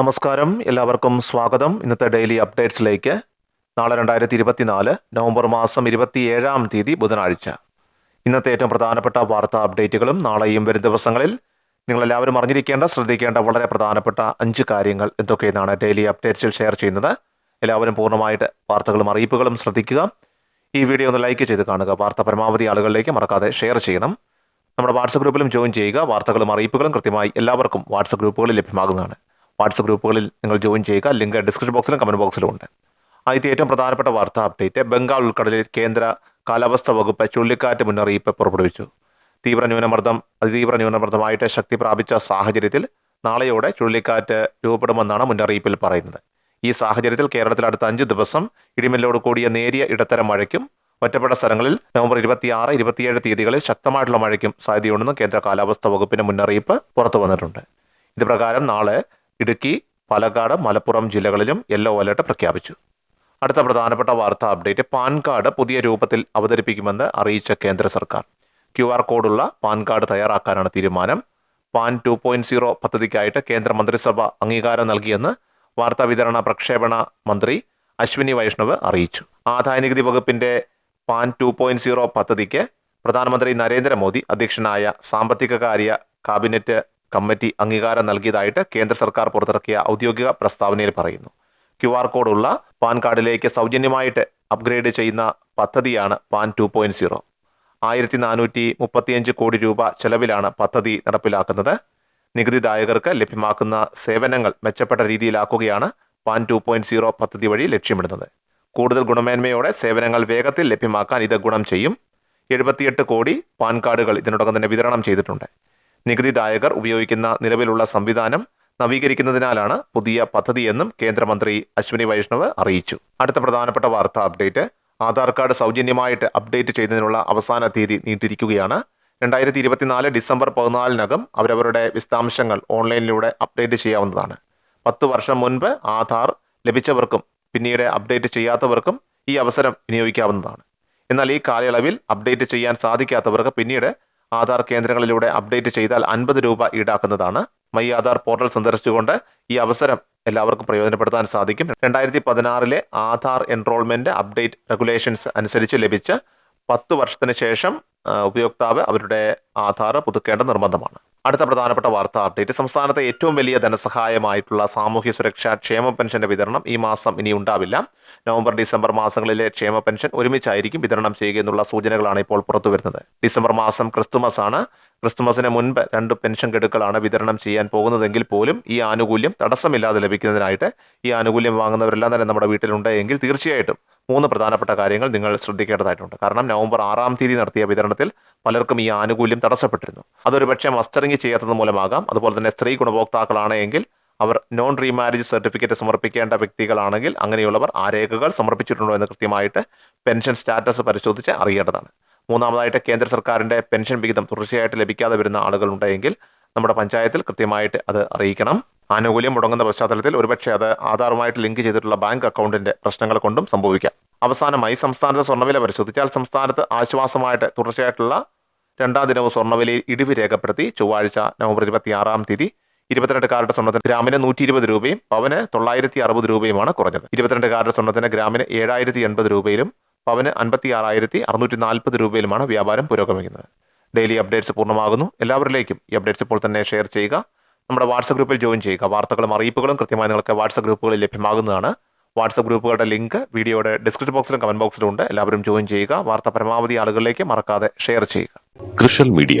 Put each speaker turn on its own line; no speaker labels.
നമസ്കാരം എല്ലാവർക്കും സ്വാഗതം ഇന്നത്തെ ഡെയിലി അപ്ഡേറ്റ്സിലേക്ക് നാളെ രണ്ടായിരത്തി ഇരുപത്തിനാല് നവംബർ മാസം ഇരുപത്തിയേഴാം തീയതി ബുധനാഴ്ച ഇന്നത്തെ ഏറ്റവും പ്രധാനപ്പെട്ട വാർത്താ അപ്ഡേറ്റുകളും നാളെയും വരും ദിവസങ്ങളിൽ നിങ്ങളെല്ലാവരും അറിഞ്ഞിരിക്കേണ്ട ശ്രദ്ധിക്കേണ്ട വളരെ പ്രധാനപ്പെട്ട അഞ്ച് കാര്യങ്ങൾ എന്തൊക്കെയെന്നാണ് ഡെയിലി അപ്ഡേറ്റ്സിൽ ഷെയർ ചെയ്യുന്നത് എല്ലാവരും പൂർണ്ണമായിട്ട് വാർത്തകളും അറിയിപ്പുകളും ശ്രദ്ധിക്കുക ഈ വീഡിയോ ഒന്ന് ലൈക്ക് ചെയ്ത് കാണുക വാർത്ത പരമാവധി ആളുകളിലേക്ക് മറക്കാതെ ഷെയർ ചെയ്യണം നമ്മുടെ വാട്സപ്പ് ഗ്രൂപ്പിലും ജോയിൻ ചെയ്യുക വാർത്തകളും അറിയിപ്പുകളും കൃത്യമായി എല്ലാവർക്കും വാട്സപ്പ് ഗ്രൂപ്പുകളിൽ ലഭ്യമാകുന്നതാണ് വാട്സപ്പ് ഗ്രൂപ്പുകളിൽ നിങ്ങൾ ജോയിൻ ചെയ്യുക ലിങ്ക് ഡിസ്ക്രിപ്ഷൻ ബോക്സിലും കമൻറ്റ് ബോക്സിലും ഉണ്ട് ആദ്യത്തെ ഏറ്റവും പ്രധാനപ്പെട്ട വാർത്താ അപ്ഡേറ്റ് ബംഗാൾ ഉൾക്കടലിൽ കേന്ദ്ര കാലാവസ്ഥാ വകുപ്പ് ചുഴലിക്കാറ്റ് മുന്നറിയിപ്പ് പുറപ്പെടുവിച്ചു തീവ്ര ന്യൂനമർദ്ദം അതിതീവ്ര ന്യൂനമർദ്ദമായിട്ട് ശക്തി പ്രാപിച്ച സാഹചര്യത്തിൽ നാളെയോടെ ചുഴലിക്കാറ്റ് രൂപപ്പെടുമെന്നാണ് മുന്നറിയിപ്പിൽ പറയുന്നത് ഈ സാഹചര്യത്തിൽ കേരളത്തിൽ അടുത്ത അഞ്ച് ദിവസം ഇടിമിന്നലോട് കൂടിയ നേരിയ ഇടത്തരം മഴയ്ക്കും ഒറ്റപ്പെട്ട സ്ഥലങ്ങളിൽ നവംബർ ഇരുപത്തിയാറ് ഇരുപത്തിയേഴ് തീയതികളിൽ ശക്തമായിട്ടുള്ള മഴയ്ക്കും സാധ്യതയുണ്ടെന്ന് കേന്ദ്ര കാലാവസ്ഥാ വകുപ്പിന്റെ മുന്നറിയിപ്പ് പുറത്തു വന്നിട്ടുണ്ട് ഇത് പ്രകാരം നാളെ ഇടുക്കി പാലക്കാട് മലപ്പുറം ജില്ലകളിലും യെല്ലോ അലർട്ട് പ്രഖ്യാപിച്ചു അടുത്ത പ്രധാനപ്പെട്ട വാർത്താ അപ്ഡേറ്റ് പാൻ കാർഡ് പുതിയ രൂപത്തിൽ അവതരിപ്പിക്കുമെന്ന് അറിയിച്ച കേന്ദ്ര സർക്കാർ ക്യു ആർ കോഡുള്ള പാൻ കാർഡ് തയ്യാറാക്കാനാണ് തീരുമാനം പാൻ ടു പോയിന്റ് സീറോ പദ്ധതിക്കായിട്ട് കേന്ദ്ര മന്ത്രിസഭ അംഗീകാരം നൽകിയെന്ന് വാർത്താവിതരണ പ്രക്ഷേപണ മന്ത്രി അശ്വിനി വൈഷ്ണവ് അറിയിച്ചു ആദായനികുതി വകുപ്പിന്റെ പാൻ ടു പോയിന്റ് സീറോ പദ്ധതിക്ക് പ്രധാനമന്ത്രി നരേന്ദ്രമോദി അധ്യക്ഷനായ സാമ്പത്തിക കാര്യ കാബിനറ്റ് കമ്മിറ്റി അംഗീകാരം നൽകിയതായിട്ട് കേന്ദ്ര സർക്കാർ പുറത്തിറക്കിയ ഔദ്യോഗിക പ്രസ്താവനയിൽ പറയുന്നു ക്യു ആർ കോഡുള്ള പാൻ കാർഡിലേക്ക് സൗജന്യമായിട്ട് അപ്ഗ്രേഡ് ചെയ്യുന്ന പദ്ധതിയാണ് പാൻ ടു പോയിന്റ് സീറോ ആയിരത്തി നാനൂറ്റി മുപ്പത്തിയഞ്ച് കോടി രൂപ ചെലവിലാണ് പദ്ധതി നടപ്പിലാക്കുന്നത് നികുതിദായകർക്ക് ലഭ്യമാക്കുന്ന സേവനങ്ങൾ മെച്ചപ്പെട്ട രീതിയിലാക്കുകയാണ് പാൻ ടു പോയിന്റ് സീറോ പദ്ധതി വഴി ലക്ഷ്യമിടുന്നത് കൂടുതൽ ഗുണമേന്മയോടെ സേവനങ്ങൾ വേഗത്തിൽ ലഭ്യമാക്കാൻ ഇത് ഗുണം ചെയ്യും എഴുപത്തിയെട്ട് കോടി പാൻ കാർഡുകൾ ഇതിനോടകം തന്നെ വിതരണം ചെയ്തിട്ടുണ്ട് നികുതിദായകർ ഉപയോഗിക്കുന്ന നിലവിലുള്ള സംവിധാനം നവീകരിക്കുന്നതിനാലാണ് പുതിയ പദ്ധതിയെന്നും കേന്ദ്രമന്ത്രി അശ്വിനി വൈഷ്ണവ് അറിയിച്ചു അടുത്ത പ്രധാനപ്പെട്ട വാർത്താ അപ്ഡേറ്റ് ആധാർ കാർഡ് സൗജന്യമായിട്ട് അപ്ഡേറ്റ് ചെയ്യുന്നതിനുള്ള അവസാന തീയതി നീട്ടിയിരിക്കുകയാണ് രണ്ടായിരത്തി ഇരുപത്തിനാല് ഡിസംബർ പതിനാലിനകം അവരവരുടെ വിശദാംശങ്ങൾ ഓൺലൈനിലൂടെ അപ്ഡേറ്റ് ചെയ്യാവുന്നതാണ് പത്ത് വർഷം മുൻപ് ആധാർ ലഭിച്ചവർക്കും പിന്നീട് അപ്ഡേറ്റ് ചെയ്യാത്തവർക്കും ഈ അവസരം വിനിയോഗിക്കാവുന്നതാണ് എന്നാൽ ഈ കാലയളവിൽ അപ്ഡേറ്റ് ചെയ്യാൻ സാധിക്കാത്തവർക്ക് പിന്നീട് ആധാർ കേന്ദ്രങ്ങളിലൂടെ അപ്ഡേറ്റ് ചെയ്താൽ അൻപത് രൂപ ഈടാക്കുന്നതാണ് മൈ ആധാർ പോർട്ടൽ സന്ദർശിച്ചുകൊണ്ട് ഈ അവസരം എല്ലാവർക്കും പ്രയോജനപ്പെടുത്താൻ സാധിക്കും രണ്ടായിരത്തി പതിനാറിലെ ആധാർ എൻറോൾമെൻറ്റ് അപ്ഡേറ്റ് റെഗുലേഷൻസ് അനുസരിച്ച് ലഭിച്ച പത്ത് വർഷത്തിന് ശേഷം ഉപയോക്താവ് അവരുടെ ആധാർ പുതുക്കേണ്ട നിർബന്ധമാണ് അടുത്ത പ്രധാനപ്പെട്ട വാർത്താ അപ്ഡേറ്റ് സംസ്ഥാനത്തെ ഏറ്റവും വലിയ ധനസഹായമായിട്ടുള്ള സാമൂഹ്യ സുരക്ഷാ ക്ഷേമ പെൻഷന്റെ വിതരണം ഈ മാസം ഇനി ഉണ്ടാവില്ല നവംബർ ഡിസംബർ മാസങ്ങളിലെ ക്ഷേമ പെൻഷൻ ഒരുമിച്ചായിരിക്കും വിതരണം ചെയ്യുക എന്നുള്ള സൂചനകളാണ് ഇപ്പോൾ പുറത്തു വരുന്നത് ഡിസംബർ മാസം ക്രിസ്തുമസ് ആണ് ക്രിസ്തുമസിന് മുൻപ് രണ്ട് പെൻഷൻ ഗഡുക്കളാണ് വിതരണം ചെയ്യാൻ പോകുന്നതെങ്കിൽ പോലും ഈ ആനുകൂല്യം തടസ്സമില്ലാതെ ലഭിക്കുന്നതിനായിട്ട് ഈ ആനുകൂല്യം വാങ്ങുന്നവരെല്ലാം തന്നെ നമ്മുടെ വീട്ടിലുണ്ട് എങ്കിൽ തീർച്ചയായിട്ടും മൂന്ന് പ്രധാനപ്പെട്ട കാര്യങ്ങൾ നിങ്ങൾ ശ്രദ്ധിക്കേണ്ടതായിട്ടുണ്ട് കാരണം നവംബർ ആറാം തീയതി നടത്തിയ വിതരണത്തിൽ പലർക്കും ഈ ആനുകൂല്യം തടസ്സപ്പെട്ടിരുന്നു അതൊരു പക്ഷേ മസ്റ്ററിങ് ചെയ്യാത്തത് മൂലമാകാം അതുപോലെ തന്നെ സ്ത്രീ ഗുണഭോക്താക്കളാണെങ്കിൽ അവർ നോൺ റീമാരേജ് സർട്ടിഫിക്കറ്റ് സമർപ്പിക്കേണ്ട വ്യക്തികളാണെങ്കിൽ അങ്ങനെയുള്ളവർ ആ രേഖകൾ സമർപ്പിച്ചിട്ടുണ്ടോ എന്ന് കൃത്യമായിട്ട് പെൻഷൻ സ്റ്റാറ്റസ് പരിശോധിച്ച് അറിയേണ്ടതാണ് മൂന്നാമതായിട്ട് കേന്ദ്ര സർക്കാരിൻ്റെ പെൻഷൻ വിഹിതം തുടർച്ചയായിട്ട് ലഭിക്കാതെ വരുന്ന ആളുകളുണ്ടെങ്കിൽ നമ്മുടെ പഞ്ചായത്തിൽ കൃത്യമായിട്ട് അത് അറിയിക്കണം ആനുകൂല്യം മുടങ്ങുന്ന പശ്ചാത്തലത്തിൽ ഒരുപക്ഷെ അത് ആധാറുമായിട്ട് ലിങ്ക് ചെയ്തിട്ടുള്ള ബാങ്ക് അക്കൗണ്ടിൻ്റെ പ്രശ്നങ്ങൾ കൊണ്ടും സംഭവിക്കാം അവസാനമായി സംസ്ഥാനത്ത് സ്വർണ്ണവില പരിശോധിച്ചാൽ സംസ്ഥാനത്ത് ആശ്വാസമായിട്ട് തുടർച്ചയായിട്ടുള്ള രണ്ടാം ദിനവും സ്വർണ്ണവിലയിൽ ഇടിവ് രേഖപ്പെടുത്തി ചൊവ്വാഴ്ച നവംബർ ആറാം തീയതി ഇരുപത്തിരണ്ട് കാറുടെ സ്വർണ്ണത്തിന് ഗ്രാമിന് നൂറ്റി ഇരുപത് രൂപയും പവന് തൊള്ളായിരത്തി അറുപത് രൂപയുമാണ് കുറഞ്ഞത് ഇരുപത്തിരണ്ട് കാറുടെ സ്വർണ്ണത്തിന് ഗ്രാമിന് ഏഴായിരത്തി എൺപത് രൂപയിലും പവന് അൻപത്തി ആറായിരത്തി അറുന്നൂറ്റി നാൽപ്പത് രൂപയിലുമാണ് വ്യാപാരം പുരോഗമിക്കുന്നത് ഡെയിലി അപ്ഡേറ്റ്സ് പൂർണ്ണമാകുന്നു എല്ലാവരിലേക്കും ഈ അപ്ഡേറ്റ്സ് ഇപ്പോൾ തന്നെ ഷെയർ ചെയ്യുക നമ്മുടെ വാട്സപ്പ് ഗ്രൂപ്പിൽ ജോയിൻ ചെയ്യുക വാർത്തകളും അറിയിപ്പുകളും കൃത്യമായി നിങ്ങൾക്ക് വാട്സപ്പ് ഗ്രൂപ്പുകളിൽ ലഭ്യമാകുന്നതാണ് വാട്സപ്പ് ഗ്രൂപ്പുകളുടെ ലിങ്ക് വീഡിയോയുടെ ഡിസ്ക്രിപ്ഷൻ ബോക്സിലും കമന്റ് ബോക്സിലും ഉണ്ട് എല്ലാവരും ജോയിൻ ചെയ്യുക വാർത്ത പരമാവധി ആളുകളിലേക്ക് മറക്കാതെ ഷെയർ ചെയ്യുക
കൃഷൽ മീഡിയ